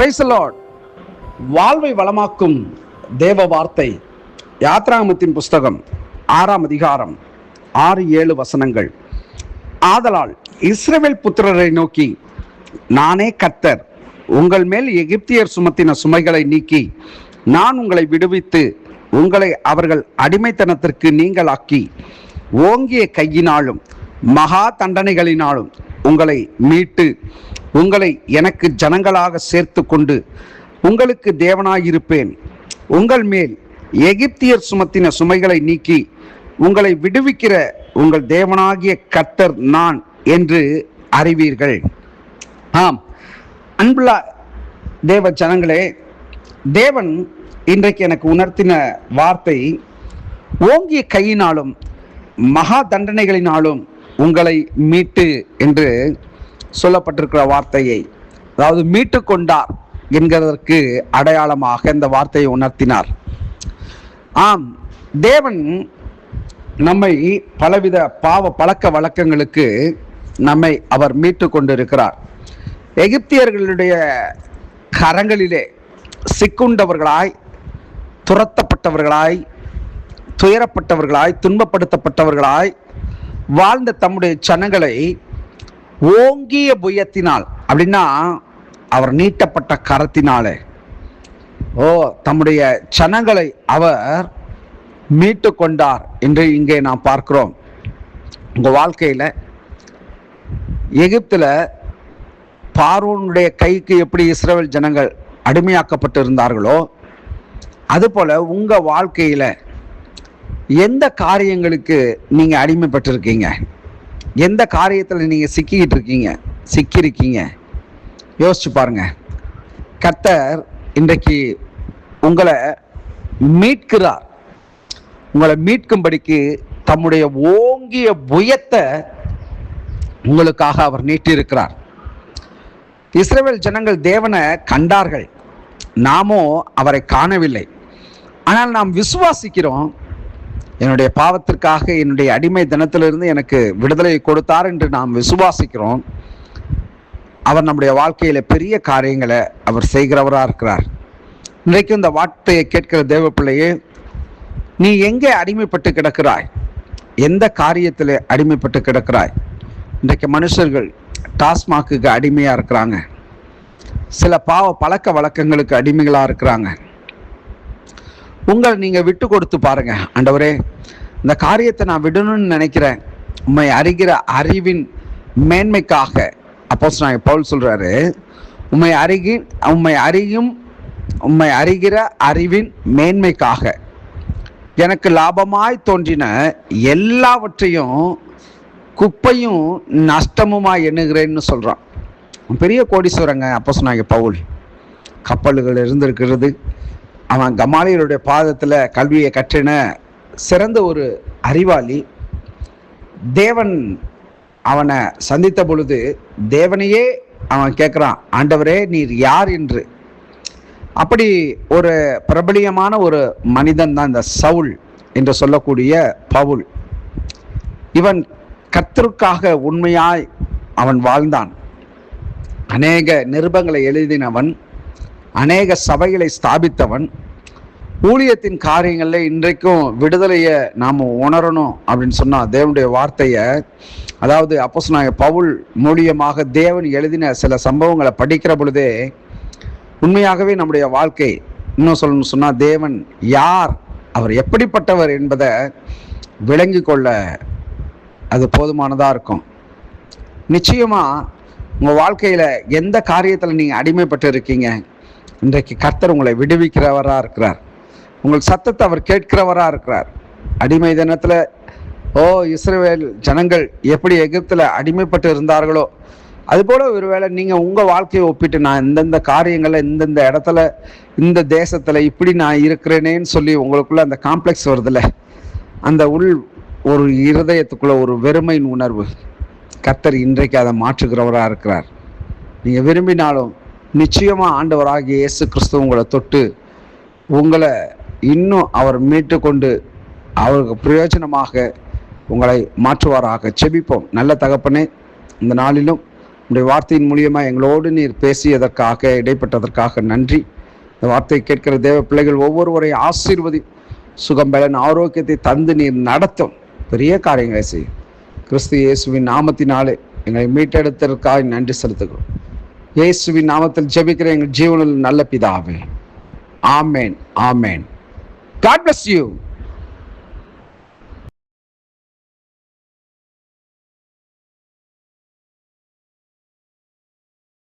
Price வாழ்வை வளமாக்கும் தேவ வார்த்தை. யாத்ராமத்தின் புஸ்தகம் ஆறாம் அதிகாரம் ஆறு ஏழு வசனங்கள். ஆதலால் இஸ்ரேல் புத்திரரை நோக்கி நானே கத்தர் உங்கள் மேல் எகிப்தியர் சுமத்தின சுமைகளை நீக்கி நான் உங்களை விடுவித்து உங்களை அவர்கள் அடிமைத்தனத்திற்கு நீங்களாக்கி ஓங்கிய கையினாலும் மகா தண்டனைகளினாலும் உங்களை மீட்டு உங்களை எனக்கு ஜனங்களாக சேர்த்து கொண்டு உங்களுக்கு தேவனாயிருப்பேன். உங்கள் மேல் எகிப்தியர் சுமத்தின சுமைகளை நீக்கி உங்களை விடுவிக்கிற உங்கள் தேவனாகிய கர்த்தர் நான் என்று அறிவீர்கள். ஆம். அன்புள்ள தேவ ஜனங்களே தேவன் இன்றைக்கு எனக்கு உணர்த்தின வார்த்தை ஓங்கிய கையினாலும் மகா தண்டனைகளினாலும் உங்களை மீட்டு என்று சொல்லப்பட்டிருக்கிற வார்த்தையை அதாவது மீட்டு கொண்டார் என்கிறதற்கு அடையாளமாக இந்த வார்த்தையை உணர்த்தினார். ஆம் தேவன் நம்மை பலவித பாவ பழக்க வழக்கங்களுக்கு நம்மை அவர் மீட்டு கொண்டிருக்கிறார். எகிப்தியர்களுடைய கரங்களிலே சிக்குண்டவர்களாய் துரத்தப்பட்டவர்களாய் துயரப்பட்டவர்களாய் துன்பப்படுத்தப்பட்டவர்களாய் வாழ்ந்த தம்முடைய ஜனங்களை ஓங்கிய புயத்தினால் அப்படின்னா அவர் நீட்டப்பட்ட கரத்தினாலே. ஓ தம்முடைய ஜனங்களை அவர் மீட்டு கொண்டார் என்று இங்கே நாம் பார்க்கிறோம். உங்கள் வாழ்க்கையில் எகிப்தில் பார்வனுடைய கைக்கு எப்படி இஸ்ரேல் ஜனங்கள் அடிமையாக்கப்பட்டு இருந்தார்களோ அதுபோல் உங்கள் வாழ்க்கையில் எந்த காரியங்களுக்கு நீங்கள் அடிமைப்பட்டிருக்கீங்க? எந்த காரியத்தில் நீங்கள் சிக்கிக்கிட்டு இருக்கீங்க? சிக்கியிருக்கீங்க? யோசிச்சு பாருங்க. கர்த்தர் இன்றைக்கு உங்களை மீட்கிறார். உங்களை மீட்கும்படிக்கு தம்முடைய ஓங்கிய புயத்தை உங்களுக்காக அவர் நீட்டியிருக்கிறார். இஸ்ரேல் ஜனங்கள் தேவனை கண்டார்கள். நாமோ அவரை காணவில்லை. ஆனால் நாம் விசுவாசிக்கிறோம். என்னுடைய பாவத்திற்காக என்னுடைய அடிமை தினத்திலிருந்து எனக்கு விடுதலை கொடுத்தார் என்று நாம் விசுவாசிக்கிறோம். அவர் நம்முடைய வாழ்க்கையில் பெரிய காரியங்களை அவர் செய்கிறவராக இருக்கிறார். இன்றைக்கு இந்த வார்த்தையை கேட்கிற தேவ பிள்ளையே நீ எங்கே அடிமைப்பட்டு கிடக்கிறாய்? எந்த காரியத்தில் அடிமைப்பட்டு கிடக்கிறாய்? இன்றைக்கு மனுஷர்கள் டாஸ்மாக்கு அடிமையாக இருக்கிறாங்க. சில பாவ பழக்க வழக்கங்களுக்கு அடிமைகளாக இருக்கிறாங்க. உங்களை நீங்கள் விட்டு கொடுத்து பாருங்க. ஆண்டவரே இந்த காரியத்தை நான் விடணும்னு நினைக்கிறேன். உண்மை அறிகிற அறிவின் மேன்மைக்காக. அப்போஸ் நான் பவுல் சொல்கிறாரு உண்மை அருகி உண்மை அறியும் உண்மை அறிகிற அறிவின் மேன்மைக்காக. எனக்கு லாபமாய் தோன்றின எல்லாவற்றையும் குப்பையும் நஷ்டமுமாய் எண்ணுகிறேன்னு சொல்கிறான் பெரிய கோடீஸ்வரங்க அப்போ சொன்னாங்க பவுல். கப்பல்கள் இருந்திருக்கிறது. அவன் கமாலியருடைய பாதத்தில் கல்வியை கற்றின சிறந்த ஒரு அறிவாளி. தேவன் அவனை சந்தித்த பொழுது தேவனையே அவன் கேட்குறான் ஆண்டவரே நீர் யார் என்று? அப்படி ஒரு பிரபலியமான ஒரு மனிதன் தான் இந்த சவுல் என்று சொல்லக்கூடிய பவுல். இவன் கர்த்தருக்காக உண்மையாய் அவன் வாழ்ந்தான். அநேக நிருபங்களை எழுதினவன் அநேக சபைகளை ஸ்தாபித்தவன். ஊழியத்தின் காரியங்களில் இன்றைக்கும் விடுதலையை நாம் உணரணும் அப்படின்னு சொன்னால் தேவனுடைய வார்த்தையை அதாவது அப்போ சொன்னாங்க பவுல் மூலியமாக தேவன் எழுதின சில சம்பவங்களை படிக்கிற பொழுதே உண்மையாகவே நம்முடைய வாழ்க்கை இன்னும் சொல்லணும்னு சொன்னால் தேவன் யார் அவர் எப்படிப்பட்டவர் என்பதை விளங்கி கொள்ள அது போதுமானதாக இருக்கும். நிச்சயமாக உங்கள் வாழ்க்கையில் எந்த காரியத்தில் நீங்கள் அடிமைப்பட்டு இருக்கீங்க இன்றைக்கு கர்த்தர் உங்களை விடுவிக்கிறவராக இருக்கிறார். உங்கள் சத்தத்தை அவர் கேட்கிறவராக இருக்கிறார். அடிமை தினத்தில் ஓ இஸ்ரேல் ஜனங்கள் எப்படி எகிப்தில் அடிமைப்பட்டு இருந்தார்களோ? அதுபோல் ஒருவேளை நீங்கள் உங்கள் வாழ்க்கையை ஒப்பிட்டு நான் இந்தந்த காரியங்களில் இந்தந்த இடத்துல இந்த தேசத்தில் இப்படி நான் இருக்கிறேனேன்னு சொல்லி உங்களுக்குள்ள அந்த காம்ப்ளெக்ஸ் வருதுல்ல? அந்த உள் ஒரு இருதயத்துக்குள்ள ஒரு வெறுமையின் உணர்வு. கர்த்தர் இன்றைக்கு அதை மாற்றுகிறவராக இருக்கிறார். நீங்கள் விரும்பினாலும் நிச்சயமாக ஆண்டவராகிய இயேசு கிறிஸ்து உங்களை தொட்டு உங்களை இன்னும் அவர் மீட்டு கொண்டு அவருக்கு பிரயோஜனமாக உங்களை மாற்றுவாராக. செபிப்போம். நல்ல தகப்பனே இந்த நாளிலும் உடைய வார்த்தையின் மூலியமாக எங்களோடு நீர் பேசியதற்காக இடைப்பட்டதற்காக நன்றி. இந்த வார்த்தையை கேட்கிற தேவ பிள்ளைகள் ஒவ்வொருவரையும் ஆசீர்வதி சுகம் பலன் ஆரோக்கியத்தை தந்து நீர் நடத்தும். பெரிய காரியங்களை செய்யும். கிறிஸ்து இயேசுவின் நாமத்தினாலே எங்களை மீட்டெடுத்ததற்காக நன்றி செலுத்துகிறோம். இயேசுவின் நாமத்தில் ஜெபிக்கிற எங்கள் ஜீவனில் நல்ல பிதாவே. ஆமேன் ஆமேன். God bless you